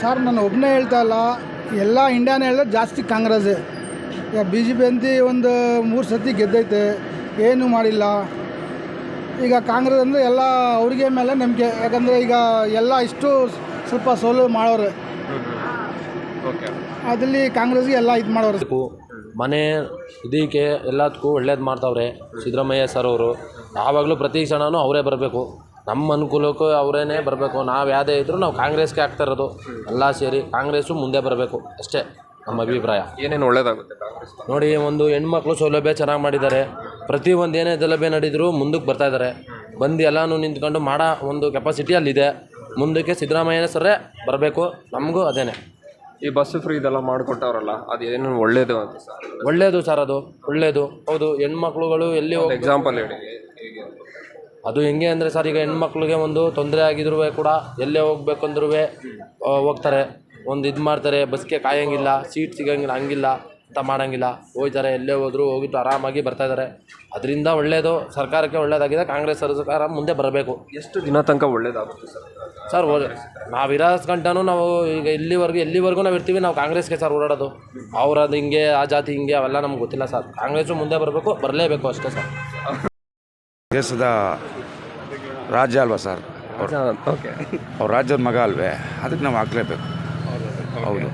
Sir ನಾನು ಒಬ್ಬನೇ ಹೇಳ್ತಾ ಇಲ್ಲ. ಎಲ್ಲ ಇಂಡಿಯಾನೇ ಹೇಳಿದ್ರೆ ಜಾಸ್ತಿ ಕಾಂಗ್ರೆಸ್ ಈಗ ಬಿ ಜೆ ಪಿ ಅಂತ ಒಂದು ಮೂರು ಸತಿ ಗೆದ್ದೈತೆ. ಏನೂ ಮಾಡಿಲ್ಲ. ಈಗ ಕಾಂಗ್ರೆಸ್ ಅಂದರೆ ಎಲ್ಲ ಅವ್ರಿಗೆ ಮೇಲೆ ನಂಬಿಕೆ. ಯಾಕಂದರೆ ಈಗ ಎಲ್ಲ ಇಷ್ಟು ಸ್ವಲ್ಪ ಸೋಲು ಮಾಡೋರು. ಓಕೆ. ಅದರಲ್ಲಿ ಕಾಂಗ್ರೆಸ್ಗೆ ಎಲ್ಲ ಇದು ಮಾಡೋರು. ಮನೆ ಇದಕ್ಕೆ ಎಲ್ಲದಕ್ಕೂ ಒಳ್ಳೇದು ಮಾಡ್ತಾವ್ರೆ. ಸಿದ್ದರಾಮಯ್ಯ ಸರ್ ಅವರು. ಯಾವಾಗಲೂ ಪ್ರತಿ ಕ್ಷಣವೂ ಅವರೇ ಬರಬೇಕು. ನಮ್ಮ ಅನುಕೂಲಕ್ಕೂ ಅವರೇನೇ ಬರಬೇಕು. ನಾವು ಯಾವುದೇ ಇದ್ದರೂ ನಾವು ಕಾಂಗ್ರೆಸ್ಗೆ ಆಗ್ತಾ ಇರೋದು. ಎಲ್ಲ ಸೇರಿ ಕಾಂಗ್ರೆಸ್ಸು ಮುಂದೆ ಬರಬೇಕು. ಅಷ್ಟೇ ನಮ್ಮ ಅಭಿಪ್ರಾಯ. ಏನೇನು ಒಳ್ಳೇದಾಗುತ್ತೆ ಕಾಂಗ್ರೆಸ್ ನೋಡಿ ಒಂದು ಹೆಣ್ಮಕ್ಳು ಸೌಲಭ್ಯ ಚೆನ್ನಾಗಿ ಮಾಡಿದ್ದಾರೆ. ಪ್ರತಿ ಒಂದು ಏನೇ ಸೌಲಭ್ಯ ನಡೆದರೂ ಮುಂದಕ್ಕೆ ಬರ್ತಾ ಇದ್ದಾರೆ. ಬಂದು ಎಲ್ಲನೂ ನಿಂತ್ಕೊಂಡು ಮಾಡೋ ಒಂದು ಕೆಪಾಸಿಟಿ ಅಲ್ಲಿದೆ. ಮುಂದಕ್ಕೆ ಸಿದ್ದರಾಮಯ್ಯನೇ ಸರೇ ಬರಬೇಕು. ನಮಗೂ ಅದೇನೆ. ಈ ಬಸ್ ಫ್ರೀ ಇದೆಲ್ಲ ಮಾಡಿಕೊಟ್ಟವ್ರಲ್ಲ ಅದು ಏನೇನು ಒಳ್ಳೇದು ಅಂತ ಸರ್ ಒಳ್ಳೆಯದು ಸರ್ ಅದು. ಒಳ್ಳೆಯದು ಹೌದು ಹೆಣ್ಮಕ್ಳುಗಳು ಎಲ್ಲಿ ಎಕ್ಸಾಂಪಲ್ ಹೇಳಿ. ಅದು ಹೆಂಗೆ ಅಂದರೆ ಸರ್ ಈಗ ಹೆಣ್ಮಕ್ಳಿಗೆ ಒಂದು ತೊಂದರೆ ಆಗಿದ್ರೂ ಕೂಡ ಎಲ್ಲೇ ಹೋಗ್ಬೇಕಂದ್ರೂ ಹೋಗ್ತಾರೆ. ಒಂದು ಇದು ಮಾಡ್ತಾರೆ ಬಸ್ಗೆ ಕಾಯಂಗಿಲ್ಲ ಸೀಟ್ ಸಿಗಂಗಿಲ್ಲ ಹಂಗಿಲ್ಲ ಅಂತ ಮಾಡೋಂಗಿಲ್ಲ. ಹೋಗ್ತಾರೆ ಎಲ್ಲೇ ಹೋದರೂ ಹೋಗಿಟ್ಟು ಆರಾಮಾಗಿ ಬರ್ತಾ ಇದ್ದಾರೆ ಅದರಿಂದ ಒಳ್ಳೆಯದು ಸರ್ಕಾರಕ್ಕೆ ಒಳ್ಳೆಯದಾಗಿದೆ ಕಾಂಗ್ರೆಸ್ ಸರ್ಕಾರ ಮುಂದೆ ಬರಬೇಕು. ಎಷ್ಟು ದಿನ ತನಕ ಒಳ್ಳೇದಾಗುತ್ತೆ ಸರ್? ಸರ್ ನಾವು ಇರೋ ಗಂಟನೂ ನಾವು ಈಗ ಇಲ್ಲಿವರೆಗೂ ಎಲ್ಲಿವರೆಗೂ ನಾವು ಇರ್ತೀವಿ ನಾವು ಕಾಂಗ್ರೆಸ್ಗೆ ಸರ್ ಓಡಾಡೋದು. ಅವ್ರದ್ದು ಹಿಂಗೆ ಆ ಜಾತಿ ಹಿಂಗೆ ಅವೆಲ್ಲ ನಮ್ಗೆ ಗೊತ್ತಿಲ್ಲ ಸರ್. ಕಾಂಗ್ರೆಸ್ಸು ಮುಂದೆ ಬರಬೇಕು ಬರಲೇಬೇಕು ಅಷ್ಟೇ ಸರ್. ದೇಶದ ರಾಜ್ಯ ಅಲ್ವಾ ಸರ್? ಓಕೆ. ಅವ್ರ ರಾಜ್ಯದ ಮಗ ಅಲ್ವೇ? ಅದಕ್ಕೆ ನಾವು ಹಾಕ್ಲೇಬೇಕು. ಹೌದು.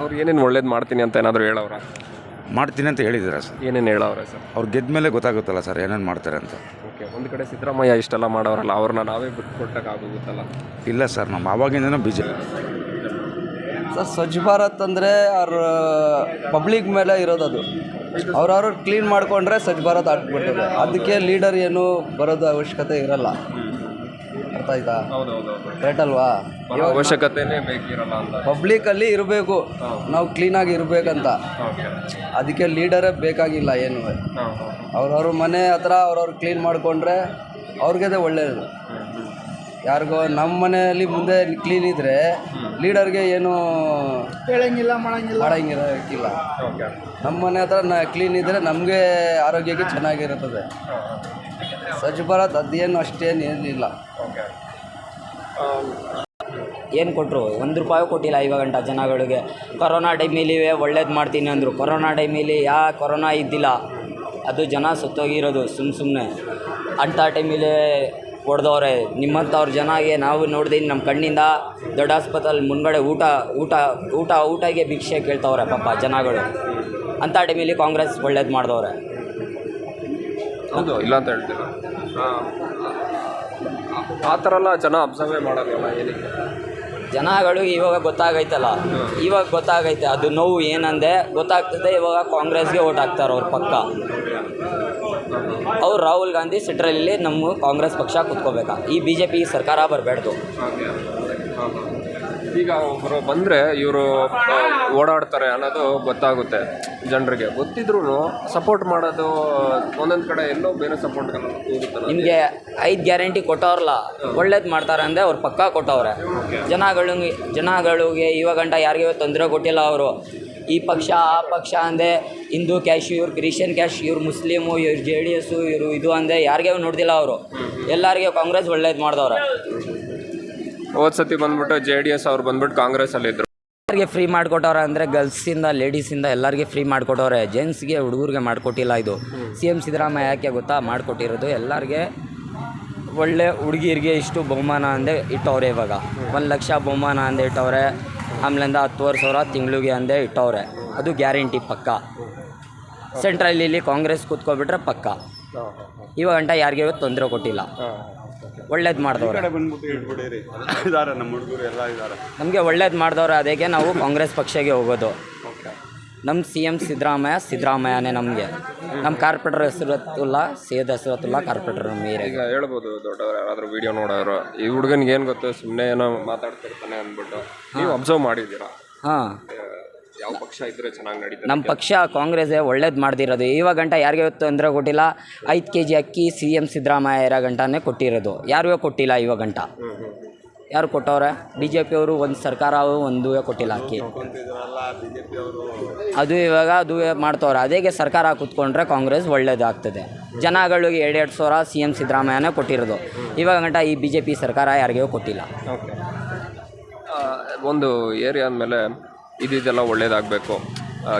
ಅವ್ರು ಏನೇನು ಒಳ್ಳೇದು ಮಾಡ್ತೀನಿ ಅಂತ ಏನಾದರೂ ಹೇಳವ್ರ? ಮಾಡ್ತೀನಿ ಅಂತ ಹೇಳಿದ್ದೀರಾ ಸರ್? ಏನೇನು ಹೇಳೋರ ಸರ್? ಅವ್ರು ಗೆದ್ದ ಮೇಲೆ ಗೊತ್ತಾಗುತ್ತಲ್ಲ ಸರ್ ಏನೇನು ಮಾಡ್ತಾರೆ ಅಂತ. ಓಕೆ ಒಂದು ಕಡೆ ಸಿದ್ದರಾಮಯ್ಯ ಇಷ್ಟೆಲ್ಲ ಮಾಡೋರಲ್ಲ ಅವ್ರನ್ನ ನಾವೇ ಬಿಟ್ಟು ಕೊಟ್ಟಕ್ಕಾಗೋಗುತ್ತಲ್ಲ ಇಲ್ಲ ಸರ್ ನಮ್ಮ ಆವಾಗಿಂದನೂ B J sir Swachh Bharat ಅಂದರೆ ಅವ್ರ ಪಬ್ಲಿಕ್ ಮೇಲೆ ಇರೋದು ಅದು. ಅವ್ರವ್ರು ಕ್ಲೀನ್ ಮಾಡಿಕೊಂಡ್ರೆ ಸ್ವಚ್ಛ ಭಾರತ್ ಆಗ್ಬಿಡ್ತದೆ ಅದಕ್ಕೆ ಲೀಡರ್ ಏನು ಬರೋದು ಅವಶ್ಯಕತೆ ಇರಲ್ಲ. ಅರ್ಥ ಆಯ್ತಾ? ರೈಟ್ ಅಲ್ವಾ? ಅವಶ್ಯಕತೆನೇ ಬೇಕಿರಲ್ಲ ಪಬ್ಲಿಕಲ್ಲಿ ಇರಬೇಕು. ನಾವು ಕ್ಲೀನಾಗಿ ಇರಬೇಕಂತ. ಅದಕ್ಕೆ ಲೀಡರೇ ಬೇಕಾಗಿಲ್ಲ ಏನು. ಅವ್ರವ್ರ ಮನೆ ಹತ್ರ ಅವ್ರವ್ರು ಕ್ಲೀನ್ ಮಾಡಿಕೊಂಡ್ರೆ ಅವ್ರಿಗದೇ ಒಳ್ಳೆಯದು ಯಾರಿಗೋ ನಮ್ಮ ಮನೆಯಲ್ಲಿ ಮುಂದೆ ಕ್ಲೀನ್ ಇದ್ದರೆ ಲೀಡರ್ಗೆ ಏನು ಹೇಳಂಗಿಲ್ಲ ಮಾಡಂಗಿಲ್ಲ. ಮಾಡಂಗಿರಕ್ಕಿಲ್ಲ. ನಮ್ಮ ಮನೆ ಹತ್ರ ನ ಕ್ಲೀನ್ ಇದ್ದರೆ ನಮಗೆ ಆರೋಗ್ಯಕ್ಕೆ ಚೆನ್ನಾಗಿರುತ್ತದೆ. ಸ್ವಚ್ಛ ಭಾರತ್ ಅದೇನು ಅಷ್ಟೇನು ಏನಿಲ್ಲ. ಏನು ಕೊಟ್ಟರು ಒಂದು ರೂಪಾಯಿ ಕೊಟ್ಟಿಲ್ಲ ಇವಾಗ ಗಂಟ ಜನಗಳಿಗೆ. ಕೊರೋನಾ ಟೈಮಲ್ಲಿ ಒಳ್ಳೇದು ಮಾಡ್ತೀನಿ ಅಂದರು. ಕೊರೋನಾ ಟೈಮಲ್ಲಿ ಯಾ ಕೊರೋನಾ ಇದ್ದಿಲ್ಲ. ಅದು ಜನ ಸತ್ತೋಗಿರೋದು ಸುಮ್ಮ ಸುಮ್ಮನೆ ಅಂಥ ಟೈಮಲ್ಲಿ ಹೊಡೆದವ್ರೆ. ನಿಮ್ಮಂಥವ್ರ ಜನಗೆ ನಾವು ನೋಡಿದೀನಿ ನಮ್ಮ ಕಣ್ಣಿಂದ ದೊಡ್ಡ ಆಸ್ಪತ್ರೆ ಮುಂದ್ಗಡೆ ಊಟ ಊಟ ಊಟ ಊಟಗೆ ಭಿಕ್ಷೆ ಕೇಳ್ತವ್ರೆ ಪಾಪ ಜನಗಳು. ಅಂಥ ಟೈಮಲ್ಲಿ ಕಾಂಗ್ರೆಸ್ ಒಳ್ಳೇದು ಮಾಡಿದವ್ರೆ. ಹೌದು ಇಲ್ಲ ಅಂತ ಹೇಳ್ತೀರ? ಆ ಥರ ಎಲ್ಲ ಜನ ಅಬ್ಸರ್ವೇ ಮಾಡೋಲ್ಲ ಏನಕ್ಕೆ? ಜನಗಳು ಇವಾಗ ಗೊತ್ತಾಗೈತಲ್ಲ. ಇವಾಗ ಗೊತ್ತಾಗೈತೆ. ಅದು ನೋವು ಏನಂದೆ ಗೊತ್ತಾಗ್ತದೆ ಇವಾಗ ಕಾಂಗ್ರೆಸ್ಗೆ ಓಟ್ ಹಾಕ್ತಾರೆ ಅವ್ರ ಪಕ್ಕ. ಅವ್ರು ರಾಹುಲ್ ಗಾಂಧಿ ಸೆಂಟ್ರಲಲ್ಲಿ ನಮ್ಮ ಕಾಂಗ್ರೆಸ್ ಪಕ್ಷ ಕುತ್ಕೋಬೇಕಾ? ಈ ಬಿ ಜೆ ಪಿ ಸರ್ಕಾರ ಬರಬೇಡ್ದು. ಈಗ ಒಬ್ಬರು ಬಂದರೆ ಇವರು ಓಡಾಡ್ತಾರೆ ಅನ್ನೋದು ಗೊತ್ತಾಗುತ್ತೆ ಜನರಿಗೆ. ಗೊತ್ತಿದ್ರು ಸಪೋರ್ಟ್ ಮಾಡೋದು ಒಂದೊಂದು ಕಡೆ ಎಲ್ಲೋ ಬೇರೆ ಸಪೋರ್ಟ್ ನಿಮಗೆ ಐದು ಗ್ಯಾರಂಟಿ ಕೊಟ್ಟವ್ರಲ್ಲ ಒಳ್ಳೇದು ಮಾಡ್ತಾರೆ ಅಂದರೆ ಅವ್ರು ಪಕ್ಕ ಕೊಟ್ಟವ್ರೆ. ಜನಗಳಿಗೆ ಜನಗಳಿಗೆ ಇವಾಗಂಟ ಯಾರಿಗೂ ತೊಂದರೆ ಕೊಟ್ಟಿಲ್ಲ ಅವರು. ಈ ಪಕ್ಷ ಆ ಪಕ್ಷ ಅಂದೆ ಹಿಂದೂ ಕ್ಯಾಶ್ ಇವ್ರು ಕ್ರಿಶ್ಚಿಯನ್ ಕ್ಯಾಶ್ ಇವ್ರು ಮುಸ್ಲಿಮು ಇವ್ರು ಜೆ ಡಿ ಎಸ್ಸು ಇವರು ಇದು ಅಂದೆ ಯಾರಿಗೆ ನೋಡ್ದಿಲ್ಲ ಅವರು. ಎಲ್ಲರಿಗೆ ಕಾಂಗ್ರೆಸ್ ಒಳ್ಳೇದು ಮಾಡಿದವ್ರೆ. ಹೋದ್ ಸತಿ ಬಂದ್ಬಿಟ್ಟು ಜೆ ಡಿ ಎಸ್ ಅವ್ರು ಬಂದ್ಬಿಟ್ಟು ಕಾಂಗ್ರೆಸ್ಸಲ್ಲಿದ್ದರು ಎಲ್ಲರಿಗೆ ಫ್ರೀ ಮಾಡಿಕೊಟ್ಟವ್ರೆ ಅಂದರೆ ಗರ್ಲ್ಸಿಂದ ಲೇಡೀಸಿಂದ ಎಲ್ಲರಿಗೆ ಫ್ರೀ ಮಾಡಿಕೊಟ್ಟವ್ರೆ. ಜೆಂಟ್ಸ್ಗೆ ಹುಡುಗರಿಗೆ ಮಾಡಿಕೊಟ್ಟಿಲ್ಲ ಇದು. ಸಿ ಎಂ ಸಿದ್ದರಾಮಯ್ಯ ಯಾಕೆ ಗೊತ್ತಾ? ಮಾಡಿಕೊಟ್ಟಿರೋದು ಎಲ್ಲರಿಗೆ ಒಳ್ಳೆ ಹುಡುಗಿರಿಗೆ ಇಷ್ಟು ಬಹುಮಾನ ಅಂದೆ ಇಟ್ಟವ್ರೆ ಇವಾಗ. ಒಂದು ಲಕ್ಷ ಬಹುಮಾನ ಅಂದೆ ಇಟ್ಟವ್ರೆ. ಆಮೇಲಿಂದ ಹತ್ತುವರೆ ಸಾವಿರ ತಿಂಗಳಿಗೆ ಅಂದೆ ಇಟ್ಟವ್ರೆ. ಅದು ಗ್ಯಾರಂಟಿ ಪಕ್ಕ. ಸೆಂಟ್ರಲಲ್ಲಿ ಕಾಂಗ್ರೆಸ್ ಕೂತ್ಕೊಬಿಟ್ರೆ ಪಕ್ಕ. ಇವಾಗ ಗಂಟ ಯಾರಿಗೂ ತೊಂದರೆ ಕೊಟ್ಟಿಲ್ಲ. ಒಳ್ಳೇದು ಮಾಡಿದವ್ರೆ. ನಮಗೆ ಒಳ್ಳೇದು ಮಾಡಿದವ್ರೆ ಅದಕ್ಕೆ ನಾವು ಕಾಂಗ್ರೆಸ್ ಪಕ್ಷಕ್ಕೆ ಹೋಗೋದು. ನಮ್ಮ ಸಿ ಎಂ ಸಿದ್ದರಾಮಯ್ಯ ಸಿದ್ದರಾಮಯ್ಯನೇ ನಮಗೆ. ನಮ್ಮ ಕಾರ್ಪೊರೇಟರ್ ಹೆಸರತ್ತುಲ್ಲ ಸೇದ್ ಹೆಸರತ್ತುಲ್ಲ ಕಾರ್ಪೊರೇಟರ್ ನಮ್ಮ ಏರಿಯಾಗೆ ಈಗ ಹೇಳ್ಬೋದು ದೊಡ್ಡವರು ಯಾರಾದರೂ ವಿಡಿಯೋ ನೋಡೋರು ಈ ಹುಡುಗನಿಗೆ ಏನು ಗೊತ್ತು ಸುಮ್ಮನೆ ಏನೋ ಮಾತಾಡ್ತಿರ್ತಾನೆ ಅಂದ್ಬಿಟ್ಟು. ನೀವು ಅಬ್ಸರ್ವ್ ಮಾಡಿದ್ದೀರಾ? ಹಾಂ. ಯಾವ ಪಕ್ಷ ಇದ್ರೆ ಚೆನ್ನಾಗಿ ನಡೀತದೆ ನಮ್ಮ ಪಕ್ಷ ಕಾಂಗ್ರೆಸ್ಸೇ ಒಳ್ಳೇದು ಮಾಡ್ದಿರೋದು. ಇವಾಗ ಗಂಟ ಯಾರಿಗೂ ತೊಂದರೆ ಕೊಟ್ಟಿಲ್ಲ ಐದು ಕೆ ಜಿ ಅಕ್ಕಿ ಸಿ ಎಂ ಸಿದ್ದರಾಮಯ್ಯ ಇರೋ ಗಂಟನೇ ಕೊಟ್ಟಿರೋದು. ಯಾರಿಗೂ ಕೊಟ್ಟಿಲ್ಲ ಇವಾಗ ಗಂಟ. ಯಾರು ಕೊಟ್ಟವ್ರೆ? ಬಿ ಜೆ ಪಿಯವರು ಒಂದು ಸರ್ಕಾರ ಒಂದು ಕೊಟ್ಟಿಲ್ಲ ಅಕ್ಕಿ ಅದು ಇವಾಗ ಅದು ಮಾಡ್ತವ್ರೆ. ಅದೇಗೆ ಸರ್ಕಾರ ಕೂತ್ಕೊಂಡ್ರೆ ಕಾಂಗ್ರೆಸ್ ಒಳ್ಳೇದಾಗ್ತದೆ. ಜನಗಳಿಗೆ ಎರಡು ಎರಡು ಸಾವಿರ ಸಿ ಎಂ ಸಿದ್ದರಾಮಯ್ಯನೇ ಕೊಟ್ಟಿರೋದು. ಇವಾಗ ಗಂಟ ಈ ಬಿ ಜೆ ಪಿ ಸರ್ಕಾರ ಯಾರಿಗೂ ಕೊಟ್ಟಿಲ್ಲ. ಒಂದು ಏರಿಯಾ ಅಂದಮೇಲೆ ಇದಿದೆಲ್ಲ ಒಳ್ಳೇದಾಗಬೇಕು.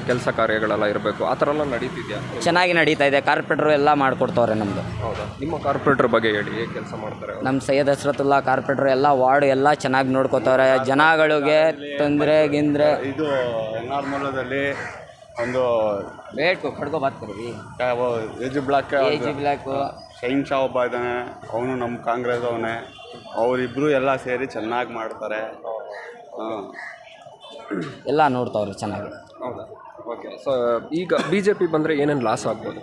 ಕೆಲಸ ಕಾರ್ಯಗಳೆಲ್ಲ ಇರಬೇಕು. ಆ ಥರ ಎಲ್ಲ ನಡೀತಿದೆಯಾ? ಚೆನ್ನಾಗಿ ನಡೀತಾ ಇದೆ. ಕಾರ್ಪೆಟ್ರು ಎಲ್ಲ ಮಾಡಿಕೊಡ್ತವ್ರೆ ನಮ್ಮದು ಹೌದಾ? ನಿಮ್ಮ ಕಾರ್ಪೊರೇಟರ್ ಬಗ್ಗೆ ಹೇಳಿ ಹೇಗೆ ಕೆಲಸ ಮಾಡ್ತಾರೆ ಅವ್ರು? ನಮ್ಮ ಸೈಯದ್ ಹಸ್ರತುಲ್ಲಾ ಕಾರ್ಪೆಟ್ರು ಎಲ್ಲ ವಾರ್ಡ್ ಎಲ್ಲ ಚೆನ್ನಾಗಿ ನೋಡ್ಕೋತವ್ರೆ. ಜನಗಳಿಗೆ ತೊಂದರೆ ಗಿಂದ್ರೆ. ಇದು ನಾರ್ಮಲದಲ್ಲಿ ಒಂದು ಬೇಕು ಕಡ್ಕೊ ಬರ್ತೀವಿ ಎಜ್ ಬ್ಲಾಕ್ ಎ ಬ್ಲಾಕ್ ಬ್ಲ್ಯಾಕು ಶೈನ್ ಶಾ ಒಬ್ಬ ಇದ್ದಾನೆ ಅವನು ನಮ್ಮ ಕಾಂಗ್ರೆಸ್ ಅವನೇ. ಅವರಿಬ್ಬರು ಎಲ್ಲ ಸೇರಿ ಚೆನ್ನಾಗಿ ಮಾಡ್ತಾರೆ. ಹಾಂ. ಎಲ್ಲ ನೋಡ್ತವ್ರೆ ಚೆನ್ನಾಗಿ. ಹೌದಾ? ಓಕೆ ಸೊ ಈಗ ಬಿ ಜೆ ಪಿ ಬಂದರೆ ಏನೇನು ಲಾಸ್ ಆಗ್ಬೋದು?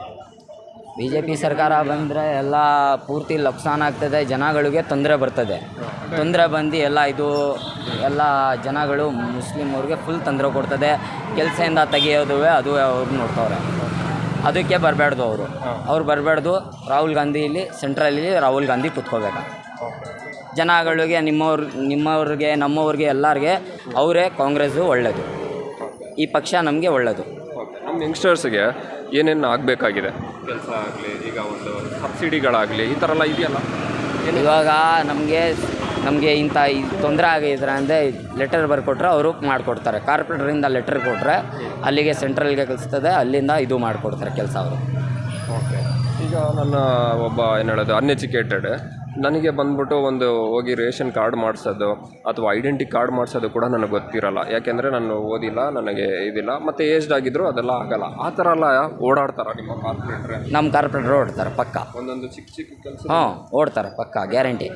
ಬಿ ಜೆ ಪಿ ಸರ್ಕಾರ ಬಂದರೆ ಎಲ್ಲ ಪೂರ್ತಿ ಲಕ್ಸಾನ್ ಆಗ್ತದೆ ಜನಗಳಿಗೆ ತೊಂದರೆ ಬರ್ತದೆ. ತೊಂದರೆ ಬಂದು ಎಲ್ಲ ಇದು ಎಲ್ಲ ಜನಗಳು ಮುಸ್ಲಿಮವ್ರಿಗೆ ಫುಲ್ ತೊಂದರೆ ಕೊಡ್ತದೆ. ಕೆಲಸದಿಂದ ತೆಗೆಯೋದು ಅದು ಅವ್ರು ನೋಡ್ತವ್ರೆ. ಅದಕ್ಕೆ ಬರಬಾರ್ದು ಅವರು. ಅವ್ರು ಬರಬಾರ್ದು ರಾಹುಲ್ ಗಾಂಧಿ ಇಲ್ಲಿ ಸೆಂಟ್ರಲ್ಲಿ ರಾಹುಲ್ ಗಾಂಧಿ ಕುತ್ಕೋಬೇಕು. ಜನಗಳಿಗೆ ನಿಮ್ಮವ್ರ ನಿಮ್ಮವ್ರಿಗೆ ನಮ್ಮವ್ರಿಗೆ ಎಲ್ಲರಿಗೆ ಅವರೇ ಕಾಂಗ್ರೆಸ್ಸು ಒಳ್ಳೆಯದು ಈ ಪಕ್ಷ ನಮಗೆ ಒಳ್ಳೆಯದು ಓಕೆ ನಮ್ಮ ಯಂಗ್ಸ್ಟರ್ಸ್ಗೆ ಏನೇನು ಆಗಬೇಕಾಗಿದೆ? ಕೆಲಸ ಆಗಲಿ ಈಗ ಒಂದು ಸಬ್ಸಿಡಿಗಳಾಗಲಿ ಈ ಥರ ಎಲ್ಲ ಇದೆಯಲ್ಲ? ಇವಾಗ ನಮಗೆ ನಮಗೆ ಇಂಥ ಈ ತೊಂದರೆ ಆಗಿದ್ರೆ ಅಂದರೆ ಲೆಟರ್ ಬರ್ಕೊಟ್ರೆ ಅವರು ಮಾಡಿಕೊಡ್ತಾರೆ. ಕಾರ್ಪೊರೇಟರಿಂದ ಲೆಟರ್ ಕೊಟ್ಟರೆ ಅಲ್ಲಿಗೆ ಸೆಂಟ್ರಲ್ಗೆ ಕಲಿಸ್ತದೆ ಅಲ್ಲಿಂದ ಇದು ಮಾಡಿಕೊಡ್ತಾರೆ ಕೆಲಸ ಅವರು. ಓಕೆ ಈಗ ನನ್ನ ಒಬ್ಬ ಏನು ಹೇಳೋದು ಅನ್ಎಜುಕೇಟೆಡ್ ನನಗೆ ಬಂದ್ಬಿಟ್ಟು ಒಂದು ಹೋಗಿ ರೇಷನ್ ಕಾರ್ಡ್ ಮಾಡಿಸೋದು ಅಥವಾ ಐಡೆಂಟಿ ಕಾರ್ಡ್ ಮಾಡಿಸೋದು ಕೂಡ ನನಗೆ ಗೊತ್ತಿರಲ್ಲ. ಯಾಕೆಂದರೆ ನಾನು ಓದಿಲ್ಲ ನನಗೆ ಇದಿಲ್ಲ ಮತ್ತು ಏಜ್ಡ್ ಆಗಿದ್ರು ಅದೆಲ್ಲ ಆಗಲ್ಲ. ಆ ಥರ ಎಲ್ಲ ಓಡಾಡ್ತಾರ ನಿಮ್ಮ ಕಾರ್ಪೊರೇಟ್ರೆ? ನಮ್ಮ ಕಾರ್ಪೊರೇಟ್ರು ಓಡ್ತಾರೆ ಪಕ್ಕ. ಒಂದೊಂದು ಚಿಕ್ಕ ಚಿಕ್ಕ ಕೆಲಸ ಹಾಂ ಓಡ್ತಾರೆ ಪಕ್ಕ ಗ್ಯಾರಂಟಿ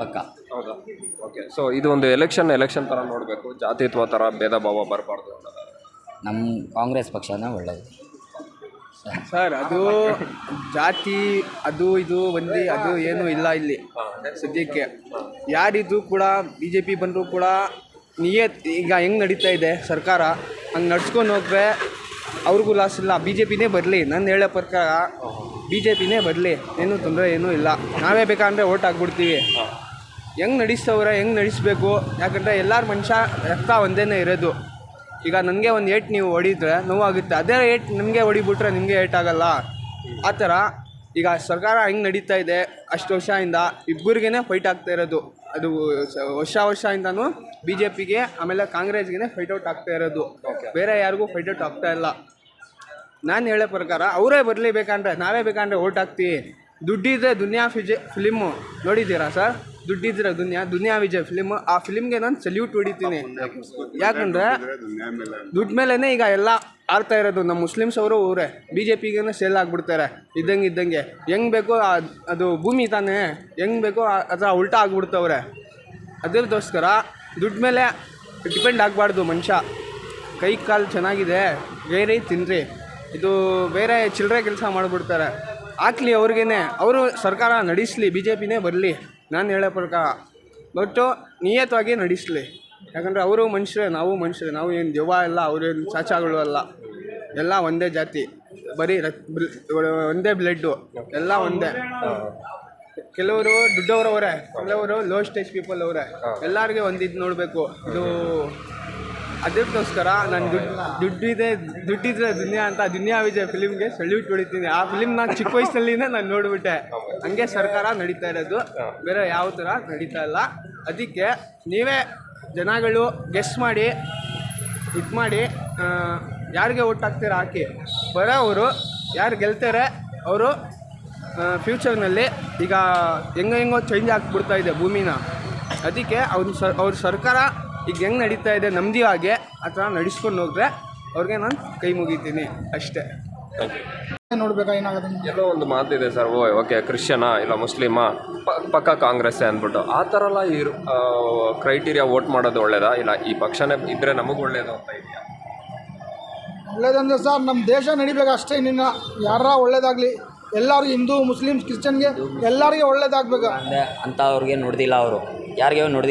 ಪಕ್ಕ. ಹೌದಾ? ಓಕೆ ಸೊ ಇದು ಒಂದು ಎಲೆಕ್ಷನ್ ಎಲೆಕ್ಷನ್ ಥರ ನೋಡಬೇಕು. ಜಾತಿತ್ವ ಥರ ಭೇದ ಭಾವ ಬರಬಾರ್ದು ನಮ್ಮ ಕಾಂಗ್ರೆಸ್ ಪಕ್ಷನೇ ಒಳ್ಳೆಯದು ಸರ್, ಅದು ಜಾತಿ, ಅದು ಇದು ಒಂದೇ, ಅದು ಏನು ಇಲ್ಲ ಇಲ್ಲಿ ಸದ್ಯಕ್ಕೆ. ಯಾರಿದ್ರು ಕೂಡ ಬಿ ಜೆ ಪಿ ಬಂದರೂ ಕೂಡ ನಿಯತ್ ಈಗ ಹೆಂಗೆ ನಡೀತಾ ಇದೆ ಸರ್ಕಾರ, ಹಂಗೆ ನಡ್ಸ್ಕೊಂಡು ಹೋದ್ರೆ ಅವ್ರಿಗೂ ಲಾಸ್ ಇಲ್ಲ ಬಿ ಜೆ ಪಿನೇ ಬರಲಿ ನನ್ನ ಹೇಳೋ ಪ್ರಕಾರ ಬಿ ಜೆ ಪಿನೇ ಬರಲಿ, ಏನೂ ತೊಂದರೆ ಏನೂ ಇಲ್ಲ. ನಾವೇ ಬೇಕಂದರೆ ಓಟ್ ಆಗ್ಬಿಡ್ತೀವಿ ಹೆಂಗೆ ನಡೆಸ್ತವ್ರೆ, ಹೆಂಗೆ ನಡೆಸ್ಬೇಕು, ಯಾಕಂದರೆ ಎಲ್ಲರ ಮನುಷ್ಯ ರಕ್ತ ಒಂದೇ ಇರೋದು. ಈಗ ನನಗೆ ಒಂದು ಏಟ್ ನೀವು ಹೊಡಿದ್ರೆ ನೋವಾಗುತ್ತೆ. ಅದೇ ಏಟ್ ನಿಮಗೆ ಹೊಡಿಬಿಟ್ರೆ ನಿಮಗೆ ಏಟ್ ಆಗಲ್ಲ. ಆ ಥರ ಈಗ ಸರ್ಕಾರ ಹೆಂಗೆ ನಡೀತಾ ಇದೆ ಅಷ್ಟು ವರ್ಷದಿಂದ ಇಬ್ಬರಿಗೇ ಫೈಟ್ ಆಗ್ತಾ ಇರೋದು. ಅದು ವರ್ಷ ವರ್ಷದಿಂದನೂ ಬಿ ಜೆ ಪಿಗೆ ಆಮೇಲೆ ಕಾಂಗ್ರೆಸ್ಗೆ ಫೈಟ್ ಔಟ್ ಆಗ್ತಾ ಇರೋದು. ಬೇರೆ ಯಾರಿಗೂ ಫೈಟ್ ಔಟ್ ಆಗ್ತಾ ಇಲ್ಲ. ನಾನು ಹೇಳೋ ಪ್ರಕಾರ ಅವರೇ ಬರಲಿ ಬೇಕಂದ್ರೆ ನಾವೇ ಬೇಕಂದ್ರೆ ಓಟ್ ಹಾಕ್ತೀವಿ. ದುಡ್ಡಿದ್ರೆ ದುನಿಯಾ ಫಿಜೆ ಫಿಲಿಮು ನೋಡಿದ್ದೀರಾ ಸರ್? ದುಡ್ಡಿದ್ರೆ ದುನಿಯಾ ದುನಿಯಾ ವಿಜಯ್ ಫಿಲಿಮ್ ಆ ಫಿಲಿಮ್ಗೆ ನಾನು ಸಲ್ಯೂಟ್ ಹೊಡಿತೀನಿ. ಯಾಕಂದರೆ ದುಡ್ಡು ಮೇಲೇ ಈಗ ಎಲ್ಲ ಆಡ್ತಾ ಇರೋದು ನಮ್ಮ ಮುಸ್ಲಿಮ್ಸ್ ಅವರು ಅವರೇ ಬಿ ಜೆ ಪಿಗೆ ಸೇಲ್ ಆಗಿಬಿಡ್ತಾರೆ. ಇದ್ದಂಗೆ ಇದ್ದಂಗೆ. ಹೆಂಗೆ ಬೇಕೋ ಅದು ಭೂಮಿ ತಾನೇ. ಹೆಂಗೆ ಬೇಕೋ ಆ ಥರ ಉಲ್ಟಾ ಆಗ್ಬಿಡ್ತವ್ರೆ. ಅದರದೋಸ್ಕರ ದುಡ್ಡು ಮೇಲೆ ಡಿಪೆಂಡ್ ಆಗಬಾರ್ದು ಮನುಷ್ಯ. ಕೈ ಕಾಲು ಚೆನ್ನಾಗಿದೆ, ಬೇರೆ ತಿನ್ನಿರಿ ಇದು ಬೇರೆ ಚಿಲ್ಲರೆ ಕೆಲಸ ಮಾಡಿಬಿಡ್ತಾರೆ. ಹಾಕ್ಲಿ ಅವ್ರಿಗೇನೆ. ಅವರು ಸರ್ಕಾರ ನಡೆಸಲಿ ಬಿ ಜೆ ಪಿನೇ ಬರಲಿ. ನಾನು ಹೇಳೋ ಪ್ರಕಾರ ಬಟ್ಟು ನಿಯತವಾಗಿ ನಡೆಸಲಿ. ಯಾಕಂದರೆ ಅವರು ಮನುಷ್ಯರೇ ನಾವು ಮನುಷ್ಯರೇ ನಾವು ಏನು ದೆವ್ವ ಅಲ್ಲ ಅವ್ರೇನು ಚಾಚಾಗಳು ಅಲ್ಲ. ಎಲ್ಲ ಒಂದೇ ಜಾತಿ. ಬರೀ ರಕ್ ಒಂದೇ ಬ್ಲಡ್ಡು. ಎಲ್ಲ ಒಂದೇ. ಕೆಲವರು ದುಡ್ಡವರು ಅವರೇ ಕೆಲವರು ಲೋ ಸ್ಟೇಜ್ ಪೀಪಲ್ ಅವರೇ. ಎಲ್ಲರಿಗೆ ಒಂದು ಇದು ನೋಡಬೇಕು. ಇದು ಅದಕ್ಕೋಸ್ಕರ ನಾನು ದುಡ್ಡು ದುಡ್ಡಿದೆ, ದುಡ್ಡಿದ್ರೆ ದುನಿಯಾ ಅಂತ ದುನಿಯಾ ವಿಜಯ್ ಫಿಲಿಮ್ಗೆ ಸಲ್ಯೂಟ್ ಹೊಡಿತೀನಿ. ಆ ಫಿಲಿಮ್ ನಾನು ಚಿಕ್ಕ ವಯಸ್ಸಲ್ಲಿನೇ ನಾನು ನೋಡಿಬಿಟ್ಟೆ. ಹಂಗೆ ಸರ್ಕಾರ ನಡೀತಾ ಇರೋದು. ಬೇರೆ ಯಾವ ಥರ ನಡೀತಾ ಇಲ್ಲ. ಅದಕ್ಕೆ ನೀವೇ ಜನಗಳು ಗೆಸ್ ಮಾಡಿ, ಇದು ಮಾಡಿ ಯಾರಿಗೆ ಓಟ್ ಹಾಕ್ತೀರ ಹಾಕಿ. ಬರೋವರು ಯಾರು ಗೆಲ್ತಾರೆ, ಅವರು ಫ್ಯೂಚರ್ನಲ್ಲಿ ಈಗ ಹೆಂಗೋ ಹೆಂಗೋ ಚೇಂಜ್ ಆಗಿಬಿಡ್ತಾ ಇದೆ ಭೂಮಿನ. ಅದಕ್ಕೆ ಅವ್ರ ಸರ್, ಅವ್ರ ಸರ್ಕಾರ ಈಗ ಹೆಂಗೆ ನಡೀತಾ ಇದೆ ನಮ್ಮದೇ ಹಾಗೆ. ಆ ಥರ ನಡೆಸ್ಕೊಂಡು ಹೋದ್ರೆ ಅವ್ರಿಗೆ ನಾನು ಕೈ ಮುಗಿತೀನಿ ಅಷ್ಟೇ. ನೋಡ್ಬೇಕಾ ಏನಾಗುತ್ತೆ? ಎಲ್ಲೋ ಒಂದು ಮಾತಿದೆ ಸರ್ ಓ ಓಕೆ ಕ್ರಿಶ್ಚಿಯನಾ ಇಲ್ಲ ಮುಸ್ಲಿಮಾ? ಪಕ್ಕ ಕಾಂಗ್ರೆಸ್ಸೇ ಅಂದ್ಬಿಟ್ಟು. ಆ ಥರ ಎಲ್ಲ ಇರು ಕ್ರೈಟೀರಿಯಾ ವೋಟ್ ಮಾಡೋದು ಒಳ್ಳೇದಾ? ಇಲ್ಲ ಈ ಪಕ್ಷನೇ ಇದ್ರೆ ನಮಗೆ ಒಳ್ಳೇದು ಅಂತ ಇದೆಯಾ? ಒಳ್ಳೇದಂದ್ರೆ ಸರ್ ನಮ್ಮ ದೇಶ ನಡಿಬೇಕು ಅಷ್ಟೇ ನಿನ್ನ ಯಾರ ಒಳ್ಳೇದಾಗ್ಲಿ ಎಲ್ಲರೂ ಹಿಂದೂ ಮುಸ್ಲಿಮ್ಸ್ ಕ್ರಿಶ್ಚಿಯನ್ಗೆ ಎಲ್ಲರಿಗೆ ಒಳ್ಳೇದಾಗಬೇಕು? ಅಂತ ಅಂಥವ್ರಿಗೆ ನೋಡ್ದಿಲ್ಲ ಅವರು. ಯಾರಿಗೆ ನೋಡ್ದಿಲ್ಲ